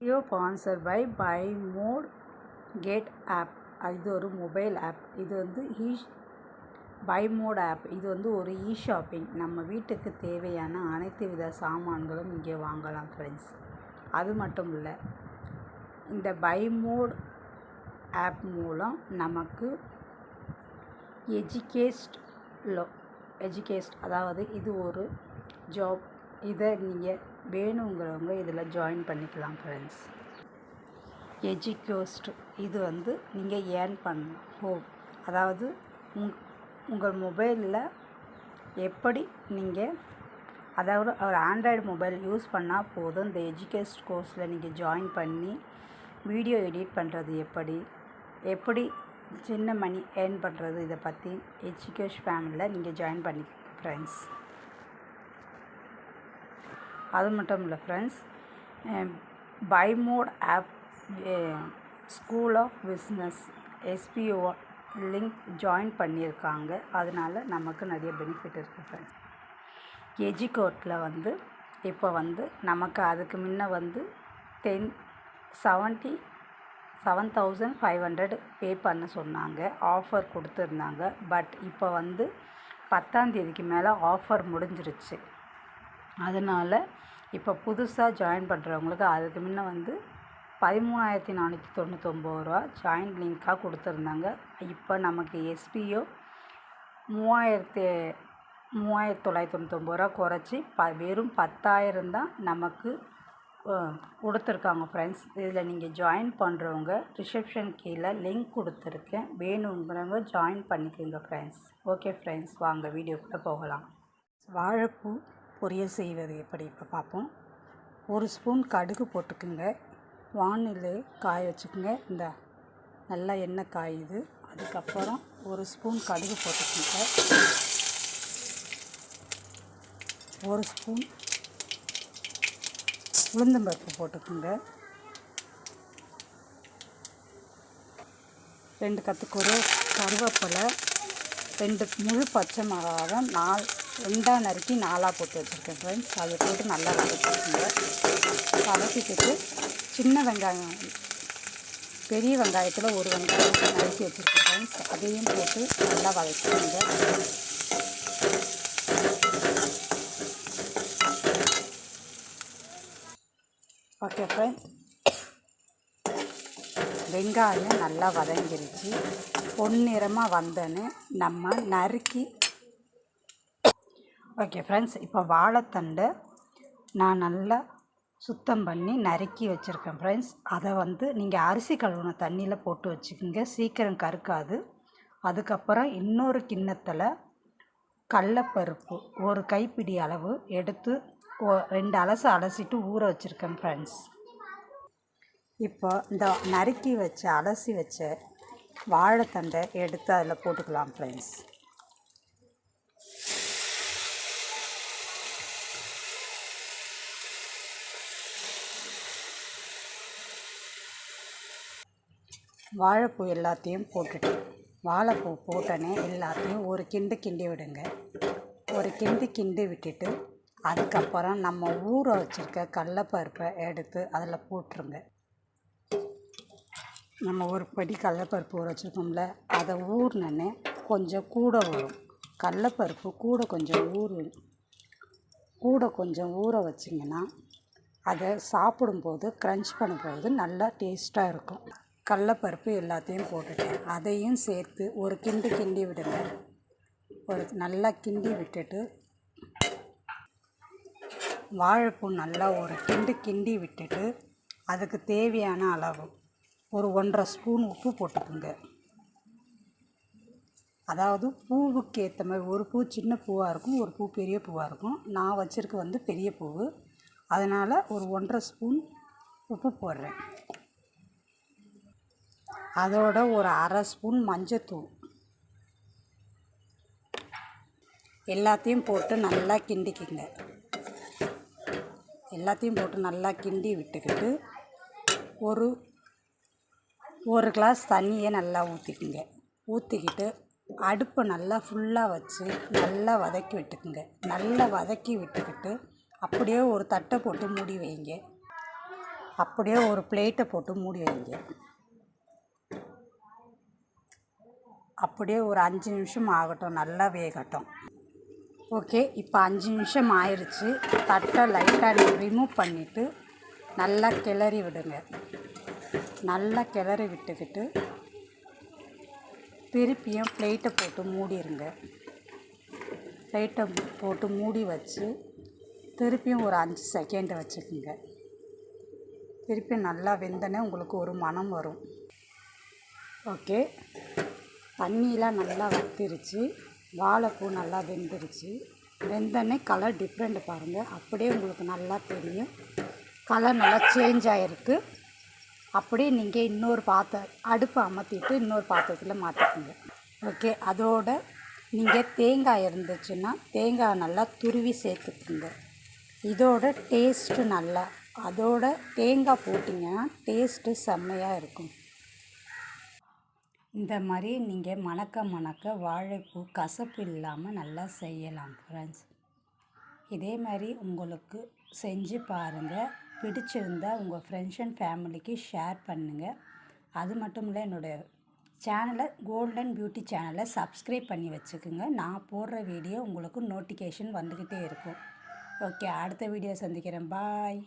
Video sponsor by by mode gate app இது ஒரு mobile app இது வந்து ஈ பை மோட் ஆப் இது வந்து ஒரு இ ஷாப்பிங் நம்ம வீட்டுக்கு தேவையான அனைத்து வித சாமான்களும் இங்கே வாங்கலாம் ஃப்ரெண்ட்ஸ் அது மட்டும் இல்லை இந்த பை மோட் ஆப் மூலம் நமக்கு எஜுகேஸ்ட் லோ எஜுகேஸ்ட் அதாவது இது ஒரு ஜாப் இதை நீங்கள் வேணுங்கிறவங்க இதில் ஜாயின் பண்ணிக்கலாம் ஃப்ரெண்ட்ஸ் எஜிக்யோஸ்ட் இது வந்து நீங்கள் ஏர்ன் பண்ணணும். ஹோம் அதாவது உங் உங்கள் மொபைலில் எப்படி நீங்கள் அதாவது ஒரு ஆண்ட்ராய்டு மொபைல் யூஸ் பண்ணால் போதும் இந்த எஜுகேஸ்ட் கோர்ஸில் நீங்கள் ஜாயின் பண்ணி வீடியோ எடிட் பண்ணுறது எப்படி எப்படி சின்ன மணி ஏர்ன் பண்ணுறது இதை பற்றி எஜுகேஷ் ஃபேமிலியில் நீங்கள் ஜாயின் பண்ணிக்கோங்க ஃப்ரெண்ட்ஸ் அது மட்டும் இல்லை friends by mode of school of business SPO link join பண்ணியிருக்காங்க. அதனால் நமக்கு நிறைய பெனிஃபிட் இருக்குது ஃப்ரெண்ட்ஸ் எஜிகோட்டில் வந்து இப்போ வந்து நமக்கு அதுக்கு முன்ன வந்து ten seventy seven thousand five hundred pay பண்ண சொன்னாங்க. ஆஃபர் கொடுத்துருந்தாங்க. பட் இப்போ வந்து பத்தாந்தேதிக்கு மேலே ஆஃபர் முடிஞ்சிருச்சு. அதனால் இப்போ புதுசாக ஜாயின் பண்ணுறவங்களுக்கு அதுக்கு முன்ன வந்து பதிமூணாயிரத்தி நானூற்றி தொண்ணூத்தொம்பது ரூபா ஜாயின் லிங்க்காக கொடுத்துருந்தாங்க. இப்போ நமக்கு எஸ்பிஓ மூவாயிரத்தி மூவாயிரத்தி தொள்ளாயிரத்தி தொண்ணூத்தொம்பது ரூபா குறைச்சி ப வெறும் பத்தாயிரம் தான் நமக்கு கொடுத்துருக்காங்க ஃப்ரெண்ட்ஸ் இதில் நீங்கள் ஜாயின் பண்ணுறவங்க ரிசப்ஷன் கீழே லிங்க் கொடுத்துருக்கேன். வேணுங்கிறவங்க ஜாயின் பண்ணிக்கோங்க ஃப்ரெண்ட்ஸ் ஓகே ஃப்ரெண்ட்ஸ் வாங்க வீடியோக்குள்ளே போகலாம். வாழைப்பூ பொரியல் செய்வது எப்படி இப்போ பார்ப்போம். ஒரு ஸ்பூன் கடுகு போட்டுக்குங்க. வானிலை காய வச்சுக்கோங்க. இந்த நல்லா எண்ணெய் காயுது. அதுக்கப்புறம் ஒரு ஸ்பூன் கடுகு போட்டுக்கோங்க. ஒரு ஸ்பூன் உளுந்தம்பருப்பு போட்டுக்கோங்க. ரெண்டு கற்றுக்கொரு கருவேப்பிலை ரெண்டு முழு பச்சை மிளகாவை நாலு ரெண்டாக நறுக்கி நாலாக போட்டு வச்சுருக்கேன் ஃப்ரெண்ட்ஸ் அதை போட்டு நல்லா வதக்கிக்கோங்க. வதக்கிட்டு சின்ன வெங்காயம் பெரிய வெங்காயத்தில் ஒரு வெங்காயம் நறுக்கி வச்சுருக்கேன் ஃப்ரெண்ட்ஸ் அதையும் போட்டு நல்லா வதக்கிடுங்க ஓகே ஃப்ரெண்ட்ஸ் வெங்காயம் நல்லா வதங்கிருச்சு. பொன்னிறமாக வந்தோன்னு நம்ம நறுக்கி ஓகே ஃப்ரெண்ட்ஸ் இப்போ வாழைத்தண்டை நான் நல்லா சுத்தம் பண்ணி நறுக்கி வச்சுருக்கேன் ஃப்ரெண்ட்ஸ் அதை வந்து நீங்கள் அரிசி கழுவுன தண்ணியில் போட்டு வச்சுக்கோங்க. சீக்கிரம் கருக்காது. அதுக்கப்புறம் இன்னொரு கிண்ணத்தில் கடலப்பருப்பு ஒரு கைப்பிடி அளவு எடுத்து ஓ ரெண்டு அலசு அலசிட்டு ஊற வச்சுருக்கேன் ஃப்ரெண்ட்ஸ் இப்போ இந்த நறுக்கி வச்ச அலசி வச்ச வாழைத்தண்டை எடுத்து அதில் போட்டுக்கலாம் ஃப்ரெண்ட்ஸ் வாழைப்பூ எல்லாத்தையும் போட்டுட்டு வாழைப்பூ போட்டோன்னே எல்லாத்தையும் ஒரு கிண்டு கிண்டி விடுங்க. ஒரு கிண்டு கிண்டி விட்டுட்டு அதுக்கப்புறம் நம்ம ஊற வச்சுருக்க கடலப்பருப்பை எடுத்து அதில் போட்டுருங்க. நம்ம ஒரு படி கடலப்பருப்பு ஊற வச்சுருக்கோம்ல அதை ஊறினோன்னே கொஞ்சம் கூட வரும். கடலப்பருப்பு கூட கொஞ்சம் ஊறு கூட கொஞ்சம் ஊற வச்சிங்கன்னா அதை சாப்பிடும்போது க்ரன்ச் பண்ணும்போது நல்லா டேஸ்ட்டாக இருக்கும். கடலப்பருப்பு எல்லாத்தையும் போட்டுட்டேன். அதையும் சேர்த்து ஒரு கிண்டு கிண்டி விடுங்க. ஒரு நல்லா கிண்டி விட்டுட்டு வாழைப்பூ நல்லா ஒரு கிண்டு கிண்டி விட்டுட்டு அதுக்கு தேவையான அளவு. ஒரு ஒன்றரை ஸ்பூன் உப்பு போட்டுக்குங்க. அதாவது பூவுக்கு ஏற்ற மாதிரி ஒரு பூ சின்ன பூவாக இருக்கும் ஒரு பூ பெரிய பூவாக இருக்கும். நான் வச்சுருக்க வந்து பெரிய பூ அதனால் ஒரு ஒன்றரை ஸ்பூன் உப்பு போடுறேன். அதோட ஒரு அரை ஸ்பூன் மஞ்சத்தூள். எல்லாத்தையும் போட்டு நல்லா கிண்டிக்குங்க. எல்லாத்தையும் போட்டு நல்லா கிண்டி விட்டுக்கிட்டு ஒரு ஒரு கிளாஸ் தண்ணியை நல்லா ஊற்றிக்குங்க ஊற்றிக்கிட்டு அடுப்பை நல்லா ஃபுல்லாக வச்சு நல்லா வதக்கி விட்டுக்குங்க. நல்லா வதக்கி விட்டுக்கிட்டு அப்படியே ஒரு தட்டை போட்டு மூடி வைங்க. அப்படியே ஒரு பிளேட்டை போட்டு மூடி வைங்க. அப்படியே ஒரு அஞ்சு நிமிஷம் ஆகட்டும் நல்லா வேகட்டும். ஓகே இப்போ அஞ்சு நிமிஷம் ஆயிடுச்சு தட்டை லைட்டாக ரிமூவ் பண்ணிவிட்டு நல்லா கிளறி விடுங்க. நல்லா கிளறி விட்டுக்கிட்டு திருப்பியும் பிளேட்டை போட்டு மூடிடுங்க பிளேட்டை போட்டு மூடி வச்சு திருப்பியும் ஒரு அஞ்சு செகண்ட் வச்சுக்கோங்க. திருப்பியும் நல்லா வெந்தனே உங்களுக்கு ஒரு மனம் வரும். ஓகே தண்ணியெலாம் நல்லா வத்திருச்சு. வாழைப்பூ நல்லா வெந்துருச்சு. வெந்தனே கலர் டிஃப்ரெண்ட் பாருங்கள் அப்படியே உங்களுக்கு நல்லா தெரியும். கலர் நல்லா சேஞ்ச் ஆகிருக்கு அப்படியே நீங்கள் இன்னொரு பாத்திரம் அடுப்பை அமர்த்திட்டு இன்னொரு பாத்திரத்தில் மாற்றிக்கோங்க ஓகே அதோட நீங்கள் தேங்காய் இருந்துச்சுன்னா தேங்காய் நல்லா துருவி சேர்த்துக்குங்க. இதோட டேஸ்ட்டு நல்லா அதோட தேங்காய் போட்டிங்கன்னா டேஸ்ட்டு செம்மையாக இருக்கும். இந்த மாதிரி நீங்கள் மணக்க மணக்க வாழைப்பூ கசப்பு இல்லாமல் நல்லா செய்யலாம் ஃப்ரெண்ட்ஸ் இதே மாதிரி உங்களுக்கு செஞ்சு பாருங்கள் பிடிச்சிருந்தா உங்கள் ஃப்ரெண்ட்ஸ் அண்ட் ஃபேமிலிக்கு ஷேர் பண்ணுங்கள் அது மட்டும் இல்லை என்னோடய சேனலை கோல்டன் பியூட்டி சேனலை சப்ஸ்கிரைப் பண்ணி வச்சுக்கோங்க. நான் போடுற வீடியோ உங்களுக்கு நோட்டிஃபிகேஷன் வந்துக்கிட்டே இருக்கும். ஓகே அடுத்த வீடியோ சந்திக்கிறேன். பாய்